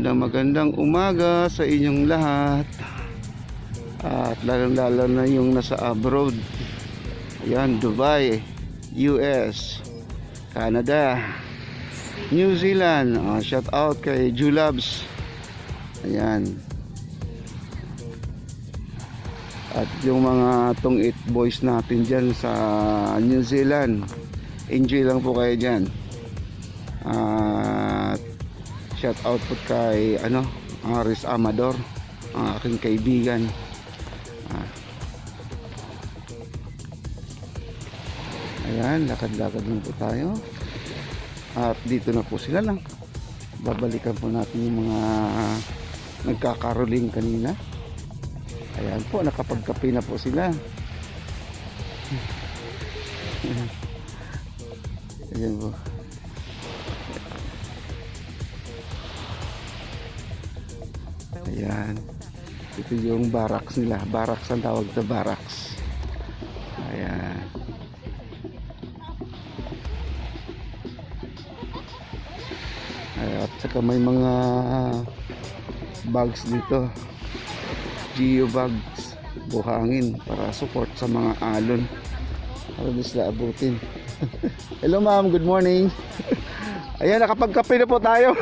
magandang magandang umaga sa inyong lahat. At lalong lalo na yung nasa abroad. Ayan, Dubai, US, Canada, New Zealand. Ah, shout out kay Julabs. Ayan. At yung mga tong it boys natin dyan sa New Zealand. Enjoy lang po kayo dyan. At shout out po kay ano, Aris Amador, ang aking kaibigan. Ah. Ayan, lakad-lakad lang po tayo. At dito na po sila lang. Babalikan po natin yung mga nagkakaroling kanina. Ayan po, nakapagkape na po sila. Ayan po. Ayan. Ito yung barracks nila. Barracks ang tawag sa barracks. Ayan. Ayan. At saka may mga bags dito. Geo bags. Buhangin para support sa mga alon. Para di sila abutin. Hello ma'am, good morning. Ayan, nakapagkape na po tayo.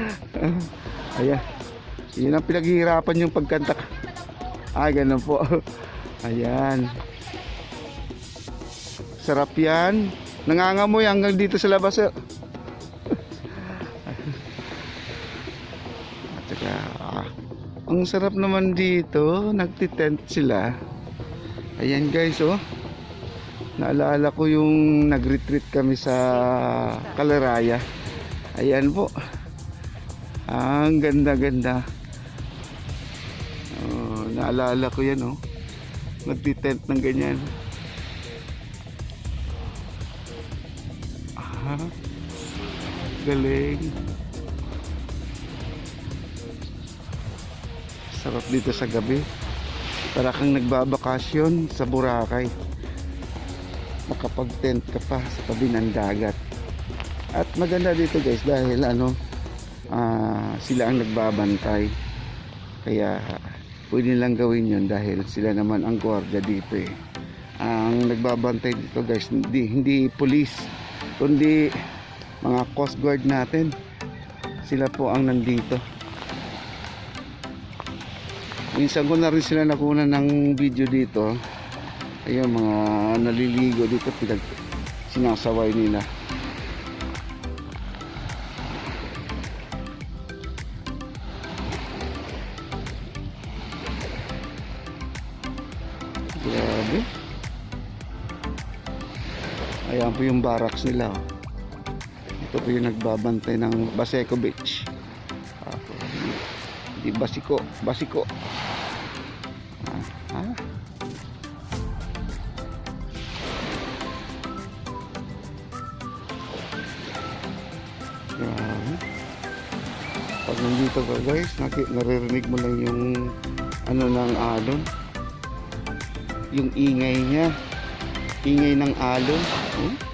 Ayan. Yun ang pinaghihirapan yung pagkanta. Ah, ganun po. Ayan. Sarap yan. Nangangamoy hanggang dito sa labas. eh. At saka, ah, ang sarap naman dito. Nagtitent sila. Ayan guys, oh. Naalala ko yung nag-retreat kami sa Kalaraya. Ayan po. Ang ganda-ganda. Naalala ko yan, oh. Nagtitent ng ganyan. Ah, galing. Sarap dito sa gabi. Para kang nagbabakasyon sa Boracay. Makapag-tent ka pa sa tabi ng dagat. At maganda dito guys dahil ano, ah, sila ang nagbabantay. Kaya pwede lang gawin yun dahil sila naman ang gwardiya dito eh. Ang nagbabantay dito guys, hindi, hindi police, kundi mga coast guard natin. Sila po ang nandito. Minsan ko na rin sila nakuha ng video dito. Ayun, mga naliligo dito, pinag sinasaway nila. Ayan po yung barracks nila. oh. Ito po yung nagbabantay ng Baseco Beach. Di Basiko, Basiko. Ah, ah. Pag nandito ka guys, naririnig mo lang yung ano ng alon. Yung ingay niya. Ingay ng alon. Hmm?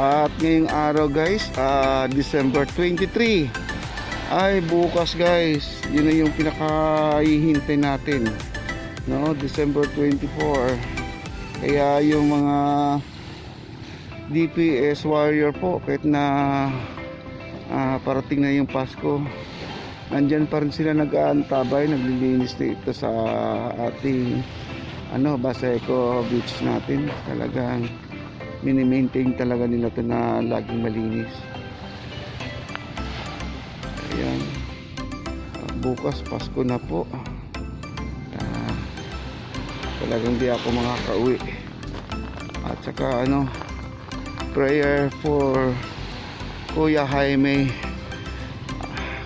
At ngayong araw guys, ah, December 23. Ay bukas guys, yun na yung pinakahihintay natin. No, December 24. Kaya yung mga DPS warrior po kahit na ah, parating na yung Pasko, nandyan pa rin sila nag-aantabay, naglilinis dito sa ating ano, Baseco Beach natin. Talagang mini-maintain talaga nila to na laging malinis ayan Ah, bukas Pasko na po Ah, talagang di ako makakauwi at saka ano prayer for Kuya Jaime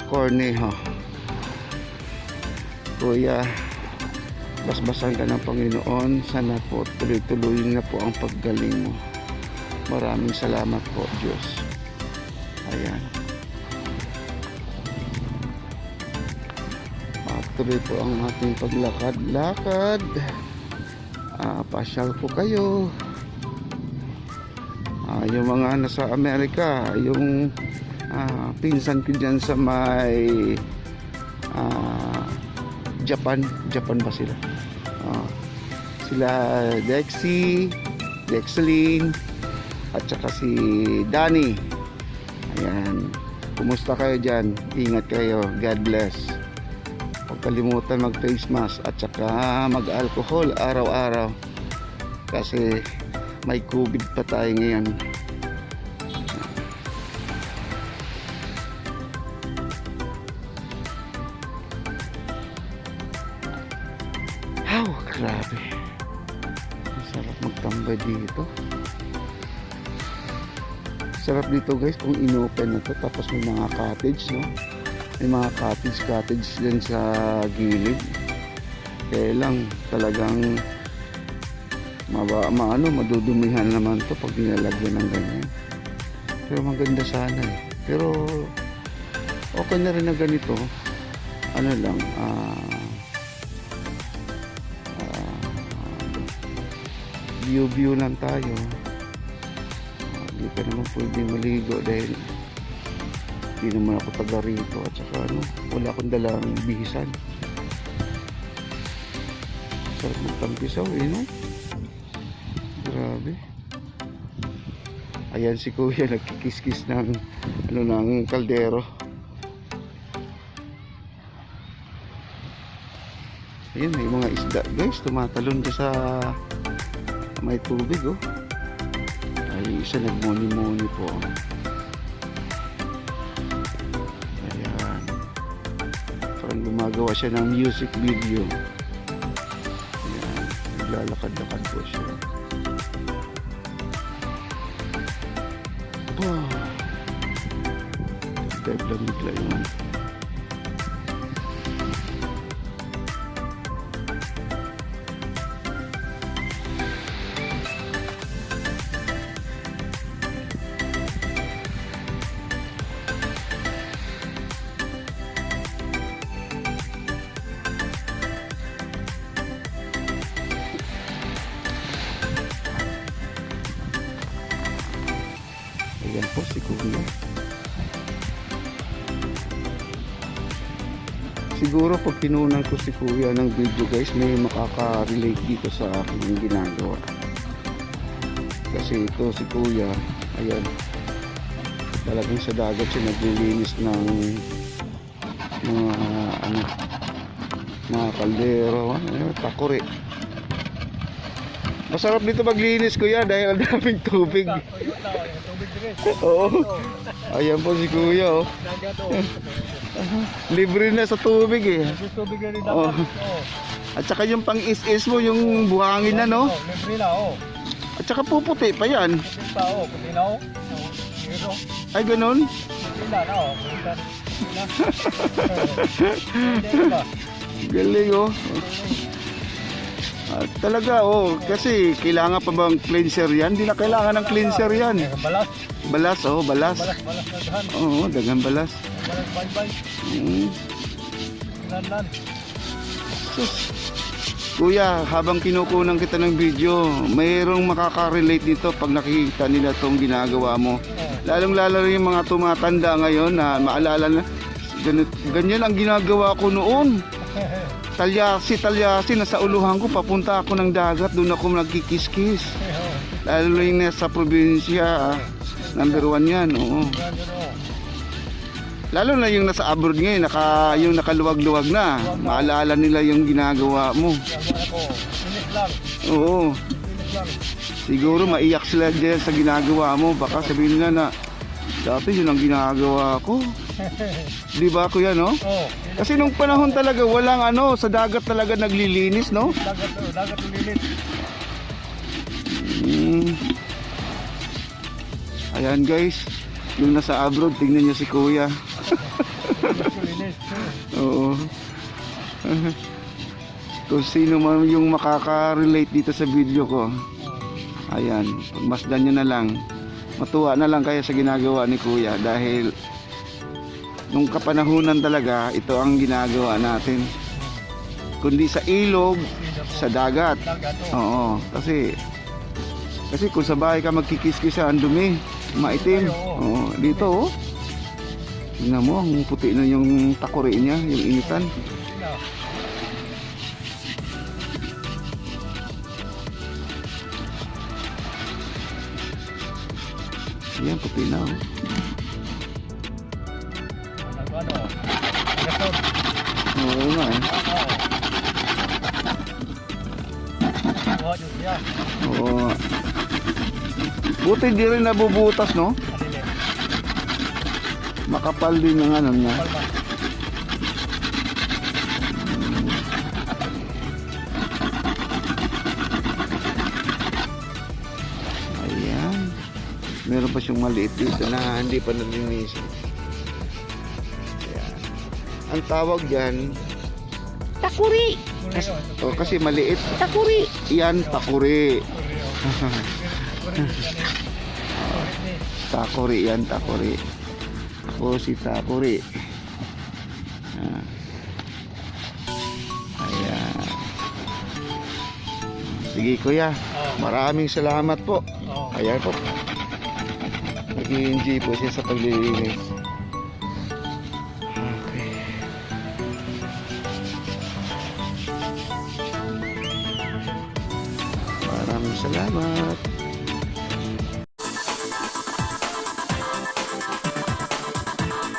Cornejo. Kuya, basbasan ka ng Panginoon. Sana po tuloy-tuloy na po ang paggaling mo. Maraming salamat po, Diyos. Ayan. At tuloy po ang ating paglakad-lakad. Ah, pasyal po kayo. Ah, yung mga nasa Amerika, yung ah, pinsan ko dyan sa may ah, Japan, Japan ba sila? Ah, sila Dexy, Dexlin, at saka si Danny. Ayan. Kumusta kayo dyan? Ingat kayo. God bless. Huwag kalimutan mag-face mask at saka mag-alcohol araw-araw. Kasi may COVID pa tayo ngayon. Sarap dito guys kung inopen na to tapos may mga cottage no. May mga cottage cottage din sa gilid. Kaya lang talagang maba, maano, madudumihan naman to pag nilalagyan ng ganyan. Pero maganda sana eh. Pero okay na rin na ganito. Ano lang, ah ah, view view lang tayo. Hindi ka naman pwede maligo dahil hindi naman ako taga rito at saka ano, wala akong dalang bihisan. Sarap magtampisaw eh, no? Grabe. Ayan si kuya nagkikiskis ng ano ng kaldero. Ayan, may mga isda guys, tumatalon ka sa may tubig oh. Ay, isa nagmoni-moni po. Ayan. Parang gumagawa siya ng music video. Ayan, naglalakad-lakad po siya. Wow. Bigla bigla yun. Siguro pag kinunan ko si Kuya ng video guys, may makaka-relate dito sa aking ginagawa. Kasi ito si Kuya, ayan, talagang sa dagat siya naglilinis ng mga ano, mga kaldero, ano, takore. Masarap dito maglinis kuya dahil ang daming tubig. Oo. Ayan po si kuya oh. Libre na sa tubig eh. Tubig na rin Oh. dapat. At saka yung pang is-is mo, yung buhangin na no. Libre na o. At saka puputi pa yan. Libre pa o. Puti na o. Oo. Pero, Ay ganun. Galing oh. At talaga oh, kasi kailangan pa bang cleanser yan? Hindi na kailangan ng cleanser yan. May Balas. Balas oh, balas. Balas, balas. Oo, dagang balas. Balas, bye bye. Mm. Sus. Kuya, habang kinukunan kita ng video, mayroong makaka-relate dito pag nakikita nila tong ginagawa mo. Oo. Lalong-lalo rin yung mga tumatanda ngayon na maalala na ganit, ganyan ang ginagawa ko noon. Talyasi, talyasi, nasa uluhan ko, papunta ako ng dagat, doon ako nagkikiskis. Lalo yung nasa probinsya, ah, number one yan, oo. Lalo na yung nasa abroad ngayon, naka, yung nakaluwag-luwag na. Maalala nila yung ginagawa mo. Oo. Siguro maiyak sila dyan sa ginagawa mo. Baka sabihin nila na, dati yun ang ginagawa ko. Di ba kuya, no? Oo. Kasi nung panahon talaga, walang ano, sa dagat talaga naglilinis, no? Dagat o. Dagat ulilit. Mm. Ayan guys, Yung nasa abroad, tingnan niyo si kuya. Linis. Oo. Kung sino man yung makaka-relate dito sa video ko, ayan, pagmasdan nyo na lang. Matuwa na lang kayo sa ginagawa ni kuya dahil nung kapanahunan talaga, ito ang ginagawa natin. Kundi sa ilog, sa dagat. Oo, kasi kasi kung sa bahay ka magkikis-kisa, ang dumi, maitim. Oo. Dito oh. Tingnan mo, ang puti na yung takuri niya, yung initan. Yan, puti na oh. Ano. Gasod. Oo nga eh. Oo. Oo, Diyos niya. Oo. Buti di rin nabubutas, no? Adili. Makapal din yung ano niya. Palma. Ayan. Meron pa siyang maliit dito na hindi pa nalinisin. Ang tawag dyan, takuri. Kureo. Oh, kasi maliit. Takuri. Yan, takuri. Takuri yan, takuri. Ako si takuri. Ah. Ayan. Sige kuya, maraming salamat po. Oo. Ayan po. Nag-i-enjoy po siya sa paglilinis.